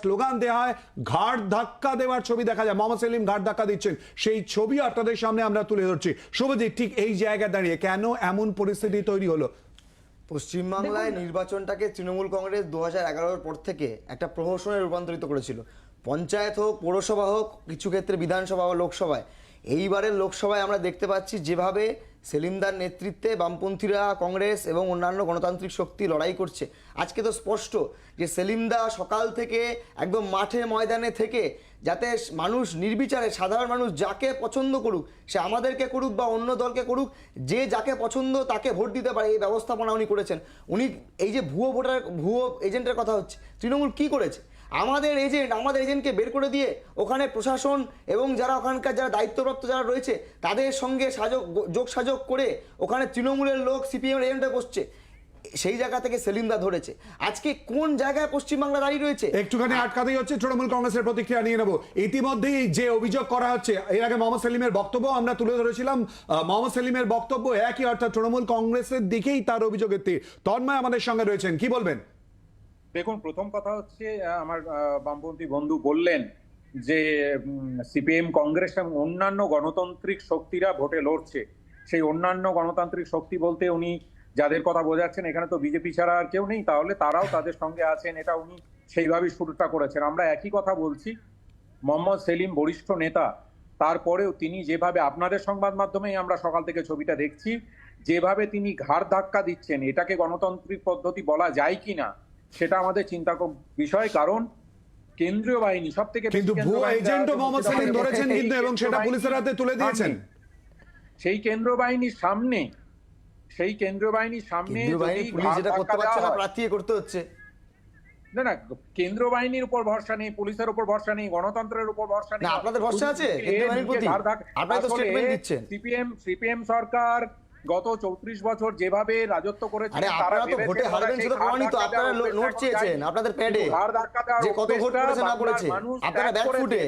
Slogan দেওয়া হয় ঘাড় ধাক্কা দেওয়ার ছবি দেখা যায়। মোহাম্মদ সেলিম ঘাড় ধাক্কা দিচ্ছেন। সেই ছবি আপনাদের সামনে আমরা তুলে ধরছি। শুভজিৎ ঠিক এই জায়গায় দাঁড়িয়ে কেন এমন পরিস্থিতি তৈরি হলো? পশ্চিমবাংলায় নির্বাচনটাকে তৃণমূল কংগ্রেস দু হাজার এগারোর পর থেকে একটা প্রহসনে রূপান্তরিত করেছিল। পঞ্চায়েত হোক পৌরসভা হোক কিছু ক্ষেত্রে বিধানসভা ও লোকসভায়। এইবারের লোকসভায় আমরা দেখতে পাচ্ছি যেভাবে সেলিমদার নেতৃত্বে বামপন্থীরা কংগ্রেস এবং অন্যান্য গণতান্ত্রিক শক্তি লড়াই করছে। আজকে তো স্পষ্ট যে সেলিমদা সকাল থেকে একদম মাঠে ময়দানে থেকে যাতে মানুষ নির্বিচারে, সাধারণ মানুষ যাকে পছন্দ করুক, সে আমাদেরকে করুক বা অন্য দলকে করুক, যে যাকে পছন্দ তাকে ভোট দিতে পারে, এই ব্যবস্থাপনা উনি করেছেন। উনি এই যে ভুয়ো ভোটার, ভুয়ো এজেন্টের কথা হচ্ছে, তৃণমূল কি করেছে? আমাদের এজেন্ট আমাদের এজেন্টকে বের করে দিয়ে ওখানে প্রশাসন এবং যারা ওখানকার যারা দায়িত্বপ্রাপ্ত যারা রয়েছে, তাদের সঙ্গে সাজক, যোগ সাজক করে ওখানে তৃণমূলের লোক সিপিএম এজেন্টে বসছে। সেই জায়গা থেকে সেলিমদা ধরেছে। আজকে কোন জায়গায় পশ্চিমবাংলা দাঁড়িয়ে রয়েছে? একটুখানি আটকাতেই হচ্ছে, তৃণমূল কংগ্রেসের প্রতিক্রিয়া নিয়ে নেব। ইতিমধ্যেই যে অভিযোগ করা হচ্ছে, এর আগে মোহাম্মদ সেলিমের বক্তব্য আমরা তুলে ধরেছিলাম। মোহাম্মদ সেলিমের বক্তব্য একই, অর্থাৎ তৃণমূল কংগ্রেসের দিকেই তার অভিযোগের তীর। তন্ময় আমাদের সঙ্গে রয়েছেন, কি বলবেন? দেখুন, প্রথম কথা হচ্ছে আমার বামপন্থী বন্ধু বললেন যে সিপিএম, কংগ্রেস এবং অন্যান্য গণতান্ত্রিক শক্তিরা ভোটে লড়ছে। সেই অন্যান্য গণতান্ত্রিক শক্তি বলতে উনি যাদের কথা বোঝাচ্ছেন, এখানে তো বিজেপি ছাড়া আর কেউ নেই, তাহলে তারাও তাদের সঙ্গে আছেন, এটা উনি সেইভাবেই শুরুটা করেছেন। আমরা একই কথা বলছি, মোহাম্মদ সেলিম বরিষ্ঠ নেতা, তারপরেও তিনি যেভাবে, আপনাদের সংবাদ মাধ্যমেই আমরা সকাল থেকে ছবিটা দেখছি, যেভাবে তিনি ঘাড় ধাক্কা দিচ্ছেন, এটাকে গণতান্ত্রিক পদ্ধতি বলা যায় কিনা সেটা আমাদের চিন্তা বিষয় কারণ কেন্দ্রীয় বাহিনী সব থেকে কিন্তু ভুয়ো এজেন্টও মোহাম্মদ সেলিম ধরেছেন কিন্তু এবং সেটা পুলিশের হাতে তুলে দিয়েছেন সেই কেন্দ্র বাহিনীর সামনে সেই কেন্দ্রীয় বাহিনীর সামনে যদি পুলিশ যেটা করতে পারছে না প্রার্থী করতে হচ্ছে না না কেন্দ্র বাহিনীর উপর ভরসা নেই পুলিশের উপর ভরসা নেই গণতন্ত্রের উপর ভরসা নেই আপনাদের ভরসা আছে পুলিশ বাহিনীর প্রতি? আপনারা তো statement দিচ্ছেন। সিপিএম সিপিএম সরকার গত চৌত্রিশ বছর যেভাবে রাজত্ব করেছে তারা তো ভোটে হারবেন সেটা প্রমাণিত। আপনারা নোট চেয়েছেন আপনাদের প্যাডে যে কত ভোট করেছে না করেছে আপনারা ব্যাক ফুটে